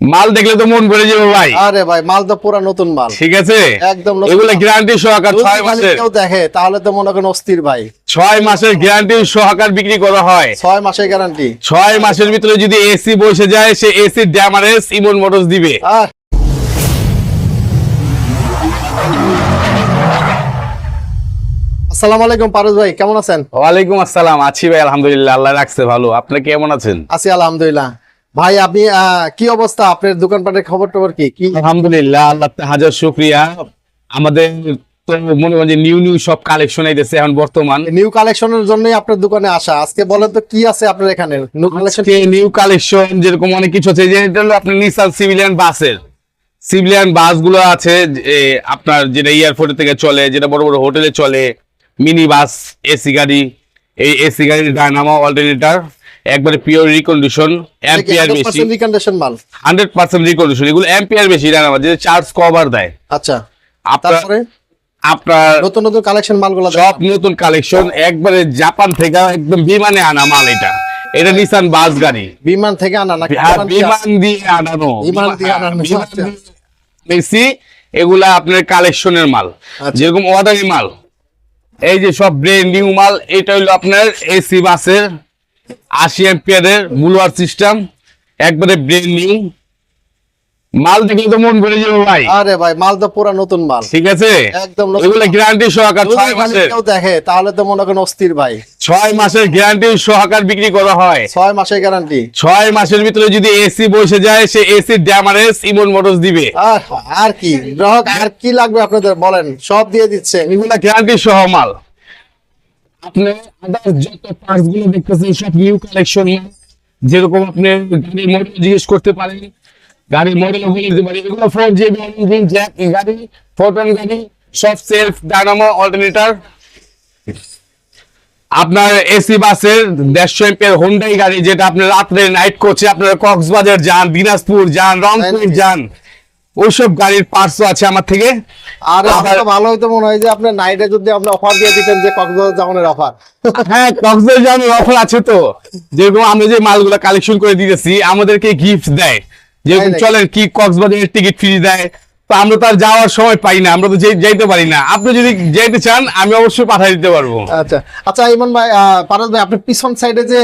মাল দেখলে তো মন ভরে যাবে ভাই। আরে ভাই মাল তো পুরা নতুন মাল। ঠিক আছে? একদম এগুলো গ্যারান্টি সহকার ছয় মাসের। কেউ দেখে তাহলে তো মনে করেন অস্থির ভাই। ছয় মাসের গ্যারান্টি সহকার বিক্রি করা হয়। ছয় মাসের গ্যারান্টি ছয় মাসের ভিতরে যদি এসি বসে যায় সে এসি ড্যামারেজ ইমন মোটরস দিবে। আসসালামু আলাইকুম পারুজ ভাই কেমন আছেন? ওয়ালাইকুম আসসালাম। আছি ভাই আলহামদুলিল্লাহ আল্লাহ রাখছে ভালো। আপনি কেমন আছেন? আছি আলহামদুলিল্লাহ। ভাই আপনি কি অবস্থা? আপনার দোকানপাটের খবর টবর কি? কি? আলহামদুলিল্লাহ আল্লাহ হাজার শুক্রিয়া। আমাদের তো মনে হয় নিউ নিউ সব কালেকশন আইতেছে এখন বর্তমান। নিউ কালেকশনের জন্যই আপনার দোকানে আসা। আজকে বলেন তো কি আছে আপনার এখানে? নিউ কালেকশন নিউ কালেকশন যেরকম অনেক কিছু আছে যে এটা হলো আপনার নিসান সিভিলিয়ান বাসের সিভিলিয়ান বাসগুলো আছে আপনার যেটা এয়ারপোর্ট থেকে চলে যেটা বড় বড় হোটেলে চলে মিনি বাস এসি গাড়ি এই এসি গাড়ির ডায়নামো অল্টারনেটর একবারে পিওর রিকন্ডিশন এম্পিয়ার বেশি রিকন্ডিশন মাল? হান্ড্রেড পার্সেন্ট রিকন্ডিশন এগুলো এম্পিয়ার বেশি ডায়নামো যে চার্জ কভার দেয়। আচ্ছা। আপনার তারপরে? আপনার নতুন নতুন কালেকশন মালগুলো সব নতুন কালেকশন একবারে জাপান থেকে একদম বিমানে আনা মাল এটা। এটা নিসান বাস গাড়ি। বিমান থেকে আনা নাকি হ্যাঁ, বিমান দিয়ে আনানো। বিমান দিয়ে আনানো। দিয়ে এগুলা আপনার কালেকশনের মাল। আচ্ছা। যেরকম অর্ডারি মাল। এই যে সব ব্র্যান্ড নিউ মাল এটা হলো আপনার এসি বাসের আশি এম্পিয়ারের বুলোয়ার সিস্টেম একবারে নিউ মাল দেখলে তো মন ভরে যাবে ভাই। আরে ভাই মাল তো পুরা নতুন মাল। ঠিক আছে? একদম এগুলো গ্যারান্টি সহকার যদি ছয় খালি মাসের। কেউ দেখে তাহলে তো মনে করেন অস্থির ভাই। ছয় মাসের গ্যারান্টি সহকার বিক্রি করা হয়। ছয় মাসের গ্যারান্টি ছয় মাসের ভিতরে যদি এসি বসে যায় সে এসি ড্যামারেজ ইমন মোটরস দিবে। আর আর কি? গ্রাহক আর কি লাগবে আপনাদের? বলেন সব দিয়ে দিচ্ছে। এগুলা গ্যারান্টি সহ মাল। আপনি আদার যত পার্টসগুলো দেখতেছেন সব নিউ কালেকশন যেরকম আপনি গাড়ির মডেল জিজ্ঞেস করতে পারেন গাড়ির মডেল বলে দিতে পারি এগুলো ফোর জিবি ইঞ্জিন জ্যাক গাড়ি গাড়ি সব সেলফ ডায়নামো অল্টারনেটর আপনার এসি বাসের দেড়শো এম্পিয়ার হোন্ডাই গাড়ি যেটা আপনি রাত্রে নাইট কোচে আপনারা কক্সবাজার যান দিনাজপুর যান রংপুর যান। ওইসব গাড়ির পার্টসও আছে আমার থেকে। আর তো ভালো হইতো মনে হয় যে আপনার নাইটে যদি আপনি অফার দিয়ে দিতেন যে কক্সবাজার যাওয়ানোর অফার হ্যাঁ কক্সবাজার যাওয়ার অফার আছে তো। যেরকম আমি যে মালগুলো কালেকশন করে দিতেছি আমাদেরকে গিফট দেয়। যেরকম চলেন কি কক্সবাজারের টিকিট ফ্রি দেয়। তো আমরা তো আর যাওয়ার সময় পাই না আমরা তো যাইতে পারি না। আপনি যদি যাইতে চান আমি অবশ্যই পাঠিয়ে দিতে পারব। আচ্ছা আচ্ছা ইমন ভাই পারস ভাই আপনার পিছন সাইডে যে।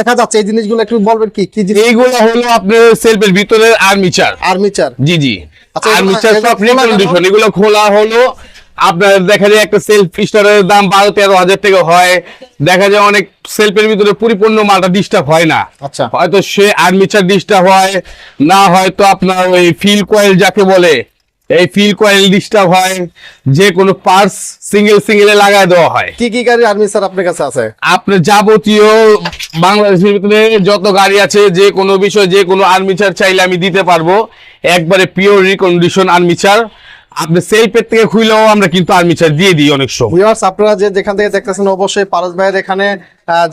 দেখা যাচ্ছে এই জিনিসগুলো একটু বলবেন কি? কি জিনিস? এইগুলো হলো আপনার সেলফের ভিতরে আর্মিচার আর্মিচার জি জি। এগুলো- আর্মিচার এগুলো সব খোলা কেন? রিকন্ডিশন এগুলো খোলা হলো। আপনার দেখা যায় একটা সেলফ স্টারের দাম বারো তেরো হাজার টাকা হয়। দেখা যায় অনেক সেলফের ভিতরে পরিপূর্ণ মালটা ডিস্টার্ব হয় না। আচ্ছা। হয়তো সে আর্মিচার ডিস্টার্ব হয় না হয়তো আপনার ওই ফিল কয়েল যাকে বলে এই ফিল কয়েল ডিস্টার্ব হয় যে কোনো পার্টস সিঙ্গেল সিঙ্গেলে লাগায় দেওয়া হয়। কি কি গাড়ি আর্মিচার আপনার কাছে আছে? আপনার যাবতীয় বাংলাদেশের ভিতরে যত গাড়ি আছে যে কোনো বিষয় যে কোনো আর্মিচার চাইলে আমি দিতে পারব। একবারে পিওর রিকন্ডিশন আর্মিচার আপনি সেই পেট থেকে খুইলেও আমরা কিন্তু আর্মিচার দিয়ে দিই অনেক সময়। ভিউয়ার্স আপনারা যে যেখান থেকে দেখতেছেন, অবশ্যই পারস ভাইয়ের এখানে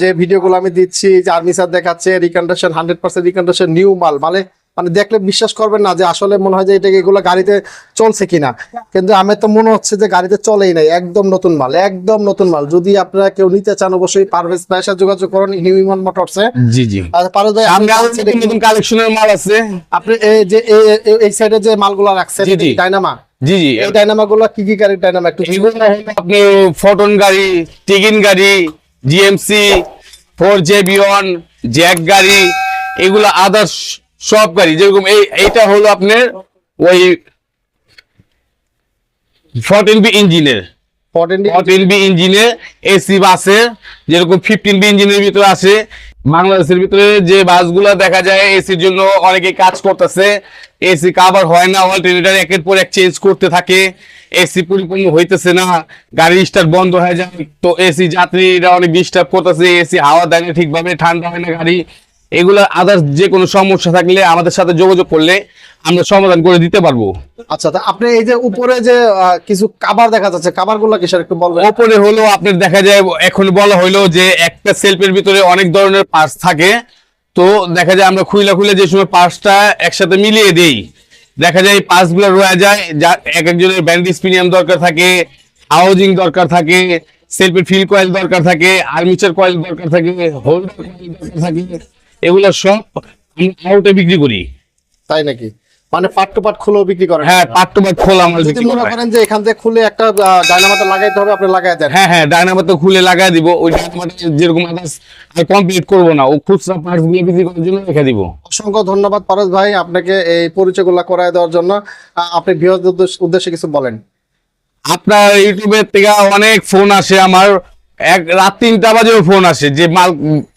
যে ভিডিওগুলো আমি দিচ্ছি যে আর্মিচার দেখাচ্ছে recondition hundred percent recondition new মাল। মানে মানে দেখলে বিশ্বাস করবেন না যে আসলে মনে হয় যে এটা এগুলো গাড়িতে চলছে কিনা। কিন্তু আমার তো মনে হচ্ছে যে গাড়িতে চলেই নাই একদম নতুন মাল একদম নতুন মাল। যদি আপনারা কেউ নিতে চান অবশ্যই পারভেজ ভাইয়ের সাথে যোগাযোগ করুন নিউ ইমান মোটরসে জি জি। পারস ভাই নতুন কালেকশনের মাল আছে। আপনি এই যে এই- সাইডে যে মালগুলো রাখছেন। ডাইনামা জি। জি এই ডাইনামা গুলো কি কি গাড়ির ডাইনামা একটু আপনি ফটন গাড়ি টিগিন গাড়ি জিএমসি ফোর জে বিয়ন জ্যাক গাড়ি এগুলো আদার্স সব গাড়ি যেরকম এই এইটা হলো আপনার ওই ফোরটিন বি ইঞ্জিনের ফোরটিন বি ইঞ্জিনে এসি বাসে যেরকম ফিফটিন বি ইঞ্জিনের ভিতরে আছে। বাংলাদেশের ভিতরে যে বাসগুলো দেখা যায় এসির জন্য অনেকে কাজ করতেছে। এসি কাভার হয় না অল্টারনেটর একের পর এক চেঞ্জ করতে থাকে। এসি পরিপূর্ণ হইতেছে না গাড়ি স্টার্ট বন্ধ হয়ে যায়। তো এসি যাত্রীরা অনেক ডিস্টার্ব করতেছে এসি হাওয়া দেয় না ঠিকভাবে ঠান্ডা হয় না গাড়ি। এগুলো আদার্স যে কোনো সমস্যা থাকলে আমাদের সাথে যোগাযোগ করলে আমরা সমাধান করে দিতে পারব। আচ্ছা তা আপনি এই যে উপরে যে কিছু কাবার দেখা যাচ্ছে কাবারগুলো কিসের একটু বলবেন? ওপরে হলো আপনার দেখা যায় এখন বলা হলো যে একটা সেলফের ভিতরে অনেক ধরনের পার্টস থাকে। তো দেখা যায় আমরা খুইলা খুলে যে সময় পার্টসটা একসাথে মিলিয়ে দেই দেখা যায় পার্টসগুলো রয়ে যায় যা এক একজনের ব্যান্ডিস প্রিমিয়াম দরকার থাকে হাউজিং দরকার থাকে সেলফের ফিল কয়েল দরকার থাকে আর্মিচার কয়েল দরকার থাকে হোল্ডার কয়েল দরকার থাকে। এগুলো সব আউটে বিক্রি করি। তাই নাকি? মানে পার্ট টু পার্ট খুলেও বিক্রি করেন? হ্যাঁ পার্ট টু পার্ট খোলা মাল বিক্রি মনে করা করেন যে এখান থেকে খুলে একটা ডায়নামাতে লাগাইতে হবে আপনি লাগাই দেন। হ্যাঁ হ্যাঁ ডায়নামো তো খুলে লাগাই দিব ওই ডায়নামোটা যেরকম আদার্স কমপ্লিট করব না ও খুচরা পার্টসগুলো বিক্রি করার জন্য রেখে দিব। অসংখ্য ধন্যবাদ পারস ভাই আপনাকে এই পরিচয়গুলো করায় দেওয়ার জন্য। আপনি বৃহৎ উদ্দেশ্যে কিছু বলেন। আপনার ইউটিউবের থেকে অনেক ফোন আসে আমার এক রাত তিনটা বাজেও ফোন আসে যে মাল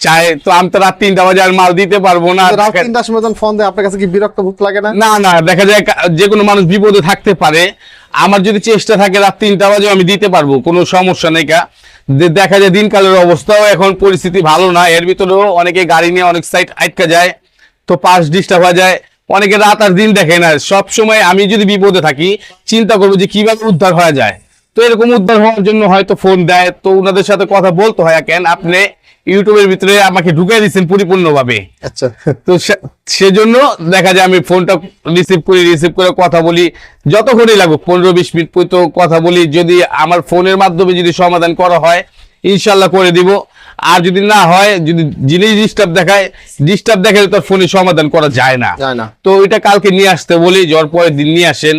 চায় তো আমি তো রাত তিনটা বাজে আর মাল দিতে পারব না। রাত তিনটার সময় যখন ফোন দেয় আপনার কাছে কি বিরক্ত ভূত লাগে না? না না দেখা যায় যে কোনো মানুষ বিপদে থাকতে পারে। আমার যদি চেষ্টা থাকে রাত তিনটা বাজে আমি দিতে পারব কোনো সমস্যা নেই কা। দেখা যায় দিনকালের অবস্থাও এখন পরিস্থিতি ভালো না এর ভিতরেও অনেকে গাড়ি নিয়ে অনেক সাইড আটকা যায় তো পাস ডিস্টার্ব হয়ে যায়। অনেকে রাত আর দিন দেখে না। সব সময় আমি যদি বিপদে থাকি চিন্তা করব যে কীভাবে উদ্ধার হয়ে যায়। তো এরকম উদ্ধার হওয়ার জন্য হয়তো ফোন দেয়। তো ওনাদের সাথে কথা বলতে হয় কেন? আপনি ইউটিউবের ভিতরে আমাকে ঢুকাই দিচ্ছেন পরিপূর্ণভাবে। আচ্ছা। তো সেজন্য দেখা যায় আমি ফোনটা রিসিভ করি রিসিভ করে কথা বলি যতক্ষণই লাগুক পনেরো বিশ মিনিট পর্যন্ত কথা বলি যদি আমার ফোনের মাধ্যমে যদি সমাধান করা হয় ইনশাল্লাহ করে দিব। আর যদি না হয় যদি জিনিস ডিস্টার্ব দেখায় ডিস্টার্ব দেখালে তো ফোনে সমাধান করা যায় না। তো এটা কালকে নিয়ে আসতে বলি জ্বর পরের দিন নিয়ে আসেন।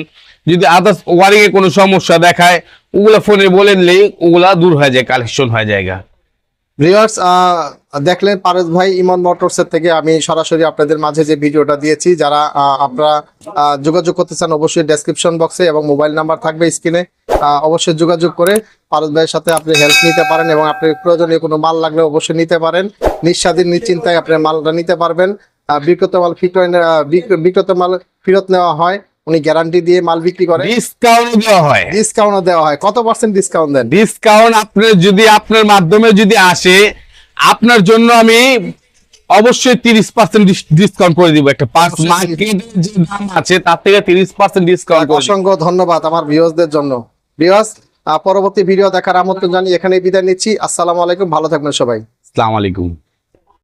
যদি আদার্স ওয়ারিং এর কোনো সমস্যা দেখায় ওগুলা ফোনে বলে নিলেই ওগুলা দূর হয়ে যায় কালেকশন হয়ে জায়গা ভিউয়ার্স দেখলেন পারস ভাই ইমন মোটরসের থেকে আমি সরাসরি আপনাদের মাঝে যে ভিডিওটা দিয়েছি, যারা আপনারা যোগাযোগ করতে চান অবশ্যই ডেসক্রিপশন বক্সে এবং মোবাইল নাম্বার থাকবে স্ক্রিনে অবশ্যই যোগাযোগ করে পারস ভাইয়ের সাথে আপনি হেল্প নিতে পারেন এবং আপনার প্রয়োজনীয় কোনো মাল লাগলে অবশ্যই নিতে পারেন। নিঃস্বাধীন, নিশ্চিন্তায় আপনি মালটা নিতে পারবেন। বিক্রত মাল ফিট বিক্রত মাল ফেরত নেওয়া হয়। উনি গ্যারান্টি দিয়ে মাল বিক্রি করে। ডিসকাউন্ট দেওয়া হয়। ডিসকাউন্টও দেওয়া হয়। কত পার্সেন্ট ডিসকাউন্ট দেন? ডিসকাউন্ট আপনার যদি আপনার মাধ্যমে যদি আসে আপনার জন্য আমি অবশ্যই তিরিশ পার্সেন্ট ডিসকাউন্ট করে দিব একটা পার্স মার্কেটের যে দাম আছে তার থেকে তিরিশ পার্সেন্ট ডিসকাউন্ট। অসংখ্য ধন্যবাদ আমার ভিউয়ার্সদের জন্য। ভিউয়ার্স পরবর্তী ভিডিও দেখার আমন্ত্রণ জানিয়ে এখানেই বিদায় নিচ্ছি। আসসালামু আলাইকুম ভালো থাকবেন সবাই। আসসালামু আলাইকুম।